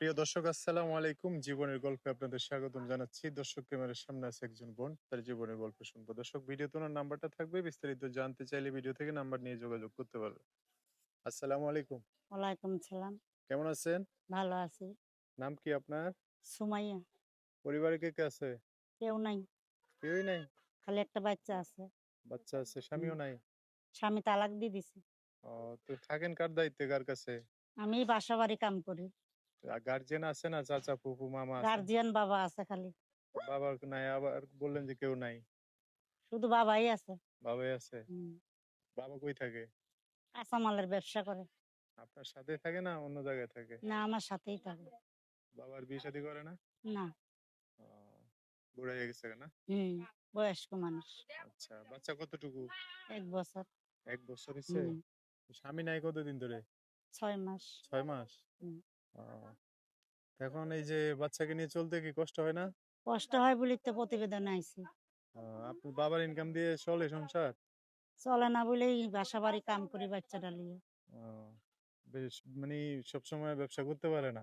প্রিয় দর্শক আসসালামু আলাইকুম। জীবনের গল্পে আপনাদের স্বাগতম জানাচ্ছি। দর্শক ক্যামেরার সামনে আছে একজন বোন তার জীবনের গল্প শুনব। দর্শক ভিডিওতে ওনার নাম্বারটা থাকবে বিস্তারিত জানতে চাইলে ভিডিও থেকে নাম্বার নিয়ে যোগাযোগ করতে পারবে আসসালামু আলাইকুম। ওয়ালাইকুম সালাম। কেমন আছেন? ভালো আছি। নাম কি আপনার? সুমাইয়া। পরিবারে কে কে আছে? কেউ নাই। কেউই নাই? খালি একটা বাচ্চা আছে। বাচ্চা আছে স্বামীও নাই? স্বামী তালাক দিয়ে দিছে। ও তো থাকেন কার দায়িত্বে কার কাছে? আমি বাসা বাড়ি কাম করি। গার্জিয়ান আছে না চাচা ফুপু মামা গার্জিয়ান বাবা আছে খালি। বাবা নাই আবার বললেন যে কেউ নাই। শুধু বাবাই আছে। বাবাই আছে? বাবা কই থাকে? কাঁচামালের ব্যবসা করে। আপনার সাথে থাকে না অন্য জায়গায় থাকে? না আমার সাথেই থাকে। বাবার বিয়ে শাদী করে না? না। বুড়া হয়ে গেছে না? হম বয়স্ক মানুষ। আচ্ছা বাচ্চা কতটুকু? এক বছর। এক বছর স্বামী নাই কতদিন ধরে? ছয় মাস। ছয় মাস? এখন এই যে বাচ্চাকে নিয়ে চলতে কি কষ্ট হয় না? কষ্ট হয় বলি তো প্রতিবেদন আইছি। ও, আপনার বাবার ইনকাম দিয়ে চলে সংসার? চলে না বলেই বাসা বাড়ি কাম করি বাচ্চাটা নিয়ে। বেশ মানে সবসময় ব্যবসা করতে পারে না?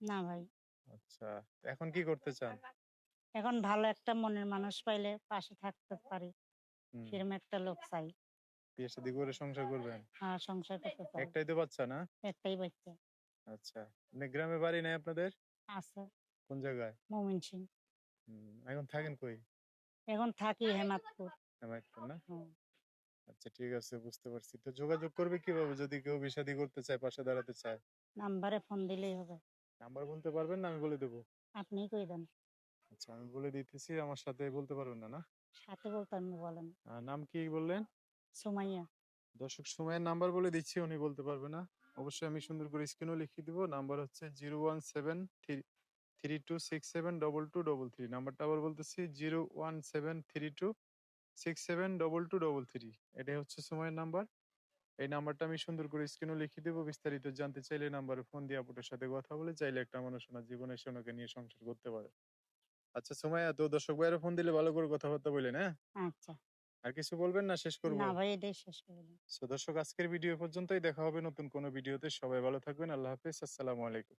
না ভাই। আচ্ছা এখন কি করতে চান? এখন ভালো একটা মনের মানুষ পাইলে পাশে থাকতে পারি। সেরকম একটা লোক চাই। বিয়ে শাদী করে সংসার করবেন? হ্যাঁ সংসার করতে চাই একটাই তো বাচ্চা না? একটাই বাচ্চা। আচ্ছা মানে গ্রামে বাড়ি নাই আপনাদের? আছে কোন জায়গায়? মমিন সিং এখন থাকেন কই? এখন থাকি হেমাদপুর। হেমায়তপুর না? আচ্ছা ঠিক আছে বুঝতে পারছি। তো যোগাযোগ করবে কীভাবে যদি কেউ করতে চায় পাশে দাঁড়াতে চায়? নাম্বারে ফোন দিলেই হবে। নাম্বার বলতে পারবেন না আমি বলে দেবো। আপনি কই দেন। আচ্ছা আমি বলে দিতেছি আমার সাথে বলতে পারবেন না না? সাথে বলতে আমি বলেন। নাম কি বললেন? সুমাইয়া। দর্শক সময়ের নাম্বার বলে দিচ্ছি উনি বলতে পারবে না। অবশ্যই আমি সুন্দর করে স্ক্রিনও লিখিয়ে দিব। নাম্বার হচ্ছে zero one seven three two six seven double two double three নাম্বারটা আবার বলতেছি zero one seven three two six seven double two double three এটাই হচ্ছে সময়ের নাম্বার এই নাম্বারটা আমি সুন্দর করে স্ক্রিনও লিখিয়ে দেবো। বিস্তারিত জানতে চাইলে নাম্বারে ফোন দিয়ে আপুটার সাথে কথা বলে চাইলে একটা মানুষ ওনার জীবনে সে ওনাকে নিয়ে সংসার করতে পারে। আচ্ছা সুমাইয়া তো দর্শক ভাইয়েরা ফোন দিলে ভালো করে কথাবার্তা বললেন হ্যাঁ? আচ্ছা। আর কিছু বলবেন না? শেষ করব। না ভাই এটাই শেষ করে দিন সো দর্শক আজকের ভিডিও পর্যন্তই। দেখা হবে নতুন কোনো ভিডিওতে। সবাই ভালো থাকবেন। আল্লাহ হাফিজ। আসসালামু আলাইকুম।